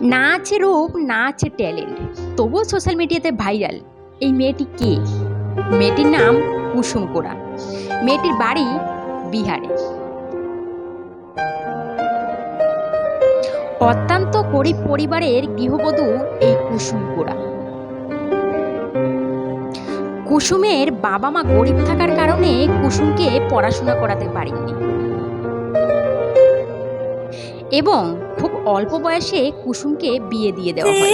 না আছে রূপ না আছে ট্যালেন্ট। তবুও সোশ্যাল মিডিয়াতে ভাইরাল। এই মেয়েটি কে? মেয়েটির নাম কুসুম কোরা মেয়েটির বাড়ি বিহারে। অত্যন্ত গরিব পরিবারের গৃহবধূ এই কুসুম কোরা কুসুমের বাবা মা গরিব থাকার কারণে কুসুমকে পড়াশোনা করাতে পারেননি। এবং খুব অল্প বয়সে কুসুমকে বিয়ে দিয়ে দেওয়া হয়।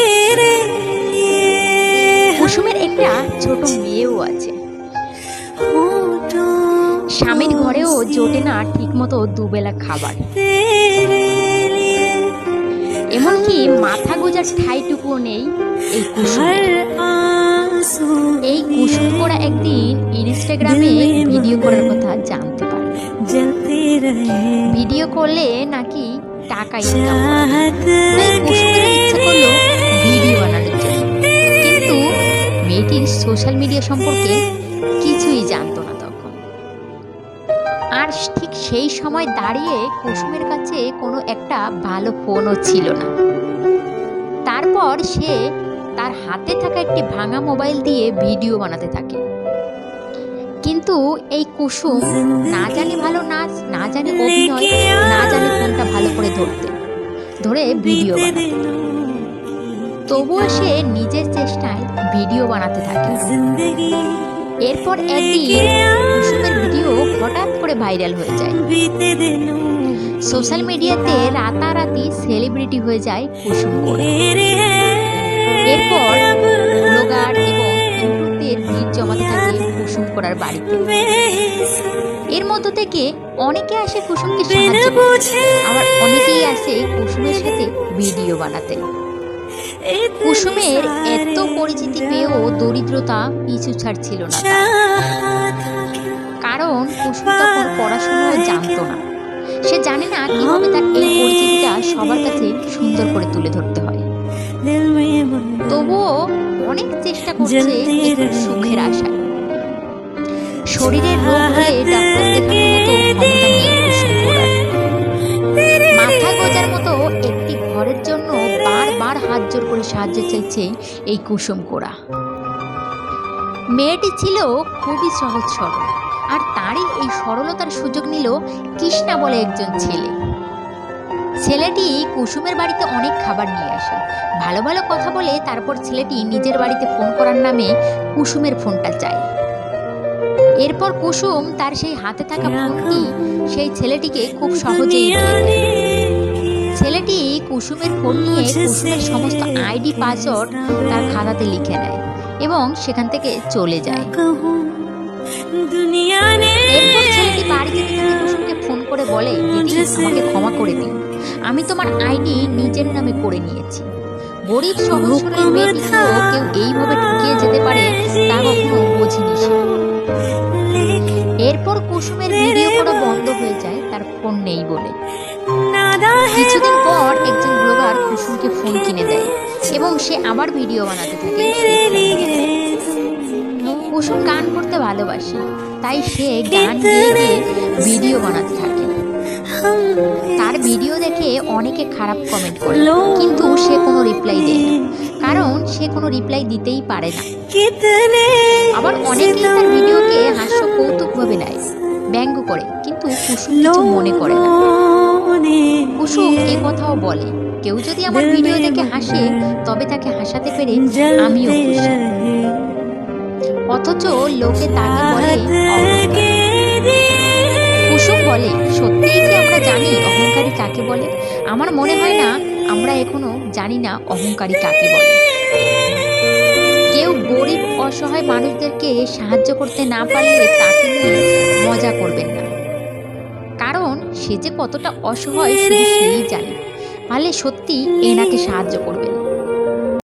কুসুমের একটা ছোট মেয়েও আছে। স্বামীর ঘরেও জোটে না ঠিকমতো দুবেলা খাবার। এমনকি মাথা গোজার ঠাইটুকুও নেই এই কুসুমের। এই কুসুম করা একদিন ইনস্টাগ্রামে ভিডিও করার কথা জানতে পারে ভিডিও করলে টাকা ইনকাম ইচ্ছে করল ভিডিও বানানোর জন্য। কিন্তু মেয়েটির সোশ্যাল মিডিয়া সম্পর্কে কিছুই জানতো না তখন। আর ঠিক সেই সময় দাঁড়িয়ে কুসুমের কাছে কোনো একটা ভালো ফোনও ছিল না। তারপর সে তার হাতে থাকা একটি ভাঙা মোবাইল দিয়ে ভিডিও বানাতে থাকে। কিন্তু এই কুসুম না জানি ভালো নাচ না জানি অভিনয় ফোনটা ভালো করে ধরতে, ধরে ভিডিও বানাতেন তবুও সে নিজের চেষ্টায় ভিডিও বানাতে থাকে। এরপর একদিন ভিডিও হঠাৎ করে ভাইরাল হয়ে যায়। সোশ্যাল মিডিয়াতে রাতারাতি সেলিব্রিটি হয়ে যায় কুসুম এরপর ইউটিউবদের ভিড় জমাতে থাকে কুসুম করার বাড়িতে। এর মধ্য থেকে অনেকে আসে কুসুমকে সাহায্য আবার অনেকেই আসে কুসুমের সাথে ভিডিও বানাতে। কুসুমের এত পরিচিতি পেয়েও দরিদ্রতা পিছু ছাড়ছিল না কারণ কুসুম তখন পড়াশোনা জানতো না। সে জানে না কীভাবে তার এই পরিচিতিটা সবার কাছে সুন্দর করে তুলে ধরতে হয়। তবুও অনেক চেষ্টা করছে একটু সুখের আশায়। শরীরের রোগ মতো। মাথা গোজার একটি ঘরের জন্য বারবার হাত জোর করে সাহায্য চাইছে এই কুসুম কোরা মেয়েটি ছিল খুবই সহজ সরল আর তারই এই সরলতার সুযোগ নিল কৃষ্ণা বলে একজন ছেলে। ছেলেটি কুসুমের বাড়িতে অনেক খাবার নিয়ে আসে। ভালো ভালো কথা বলে তারপর ছেলেটি নিজের বাড়িতে ফোন করার নামে কুসুমের ফোনটা চায়। এরপর কুসুম তার সেই হাতে থাকা ফোনটি সেই ছেলেটিকে খুব সহজেই ছেলেটি কুসুমের ফোন নিয়ে কুসুমের সমস্ত আইডি পাসওয়ার্ড তার খাতাতে লিখে নেয় এবং সেখান থেকে চলে যায়। করে বলে দিদি আমাকে ক্ষমা করে দিন। আমি তোমার আইডি নিজের নামে করে নিয়েছি। গরিব মেয়েটিকেও কেউ এইভাবে ঠকিয়ে যেতে পারে তা কখনো বোঝেনি সে। এরপর কুসুমের ভিডিও করা বন্ধ হয়ে যায় তার ফোন নেই বলে। কিছুদিন পর একজন ব্লগার কুসুমকে ফোন কিনে দেয় এবং সে আবার ভিডিও বানাতে থাকে। কুসুম গান করতে ভালোবাসে তাই সে গান গিয়ে ভিডিও বানাতে থাকে। তার ভিডিও দেখে অনেকে খারাপ কমেন্ট করে কিন্তু সে কোনো রিপ্লাই দেয় না। কারণ সে কোনো রিপ্লাই দিতেই পারে না। আবার অনেকেই তার ভিডিওকে হাস্য কৌতুক ভাবে নেয় ব্যঙ্গ করে কিন্তু কুসুম কিছু মনে করে না। কুসুম এ কথাও বলে কেউ যদি আমার ভিডিও দেখে হাসে তবে তাকে হাসাতে পেরে আমিও খুশি। অথচ লোকে তাকে বলে? সত্যিই কি আমরা জানি অহংকারী কাকে বলে? আমার মনে হয় না আমরা এখনও জানি না অহংকারী কাকে বলে। কেউ গরিব, অসহায় মানুষদেরকে সাহায্য করতে না পারলে তাকে নিয়ে মজা করবেন না। কারণ সে যে কতটা অসহায়, শুধু সেই জানে। পারলে সত্যি এনাকে সাহায্য করবেন।